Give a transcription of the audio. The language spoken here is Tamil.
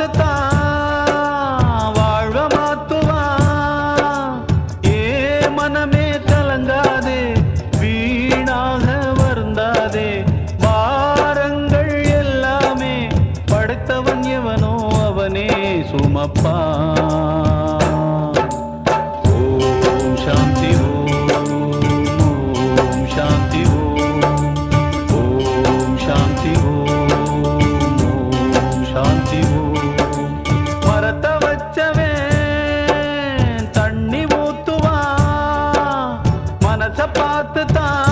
மாட்டுத்தான் வாழ்வ மாத்துவான். ஏ மனமே கலங்காதே வீணாக வருந்தாதே. பாரங்கள் எல்லாமே படைத்தவன் எவனோ அவனே சுமப்பான் शांति हो தான்